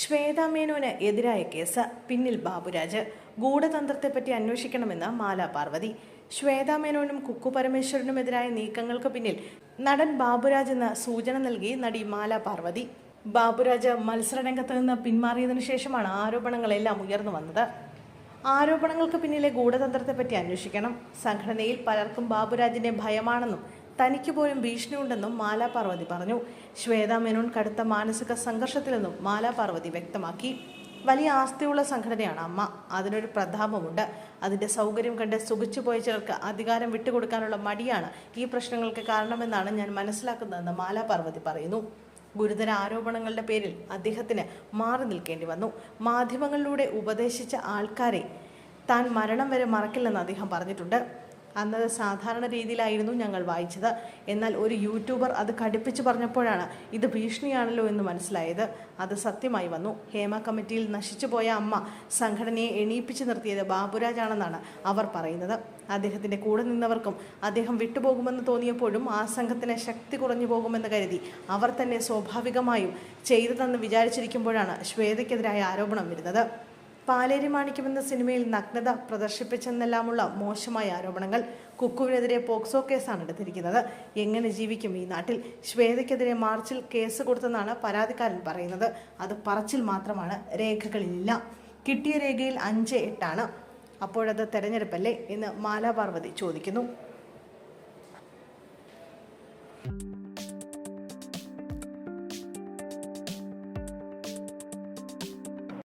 ശ്വേത എതിരായ കേസ്. പിന്നിൽ ബാബുരാജ്. ഗൂഢതന്ത്രത്തെപ്പറ്റി അന്വേഷിക്കണമെന്ന് മാല പാർവതി ശ്വേത കുക്കു പരമേശ്വരനുമെതിരായ നീക്കങ്ങൾക്ക് പിന്നിൽ നടൻ ബാബുരാജ് എന്ന സൂചന നൽകി നടി മാല പാർവതി ബാബുരാജ് മത്സരരംഗത്ത് നിന്ന് പിന്മാറിയതിനു ശേഷമാണ് ആരോപണങ്ങളെല്ലാം ഉയർന്നു വന്നത്. ആരോപണങ്ങൾക്ക് പിന്നിലെ ഗൂഢതന്ത്രത്തെപ്പറ്റി അന്വേഷിക്കണം. സംഘടനയിൽ പലർക്കും ബാബുരാജിനെ ഭയമാണെന്നും തനിക്ക് പോലും ഭീഷണിയുണ്ടെന്നും മാലാ പാർവതി പറഞ്ഞു. ശ്വേത മേനോൻ കടുത്ത മാനസിക സംഘർഷത്തിലെന്നും മാലാ പാർവതി വ്യക്തമാക്കി. വലിയ ആസ്തിയുള്ള സംഘടനയാണ് അമ്മ. അതിനൊരു പ്രതാപമുണ്ട്. അതിന്റെ സൗകര്യം കണ്ട് സുഖിച്ചു പോയ ചിലർക്ക് അധികാരം വിട്ടുകൊടുക്കാനുള്ള മടിയാണ് ഈ പ്രശ്നങ്ങൾക്ക് കാരണമെന്നാണ് ഞാൻ മനസ്സിലാക്കുന്നതെന്ന് മാലാ പാർവതി പറയുന്നു. ഗുരുതര ആരോപണങ്ങളുടെ പേരിൽ അദ്ദേഹത്തിന് മാറി നിൽക്കേണ്ടി വന്നു. മാധ്യമങ്ങളിലൂടെ ഉപദേശിച്ച ആൾക്കാരെ താൻ മരണം വരെ മറക്കില്ലെന്ന് അദ്ദേഹം പറഞ്ഞിട്ടുണ്ട്. അന്നത് സാധാരണ രീതിയിലായിരുന്നു ഞങ്ങൾ വായിച്ചത്. എന്നാൽ ഒരു യൂട്യൂബർ അത് കടുപ്പിച്ച് പറഞ്ഞപ്പോഴാണ് ഇത് ഭീഷണിയാണല്ലോ എന്ന് മനസ്സിലായത്. അത് സത്യമായി വന്നു. ഹേമ കമ്മിറ്റിയിൽ നശിച്ചുപോയ അമ്മ സംഘടനയെ എണീപ്പിച്ചു നിർത്തിയത് ബാബുരാജാണെന്നാണ് അവർ പറയുന്നത്. അദ്ദേഹത്തിന്റെ കൂടെ നിന്നവർക്കും അദ്ദേഹം വിട്ടുപോകുമെന്ന് തോന്നിയപ്പോഴും ആ സംഘത്തിന് ശക്തി കുറഞ്ഞു പോകുമെന്ന് കരുതി അവർ തന്നെ സ്വാഭാവികമായും ചെയ്തതെന്ന് വിചാരിച്ചിരിക്കുമ്പോഴാണ് ശ്വേതയ്ക്കെതിരായ ആരോപണം വരുന്നത്. പാലേരി മാണിക്യം എന്ന സിനിമയിൽ നഗ്നത പ്രദർശിപ്പിച്ചെന്നെല്ലാമുള്ള മോശമായ ആരോപണങ്ങൾ കുക്കുവിനെതിരെ പോക്സോ കേസാണ് എടുത്തിരിക്കുന്നത്. എങ്ങനെ ജീവിക്കും ഈ നാട്ടിൽ? ശ്വേതയ്ക്കെതിരെ മാർച്ചിൽ കേസ് കൊടുത്തെന്നാണ് പരാതിക്കാരൻ പറയുന്നത്. അത് പറച്ചിൽ മാത്രമാണ്. രേഖകളില്ല. കിട്ടിയ രേഖയിൽ അഞ്ച് എട്ടാണ്. അപ്പോഴത് തെരഞ്ഞെടുപ്പല്ലേ എന്ന് മാലാപാർവതി ചോദിക്കുന്നു.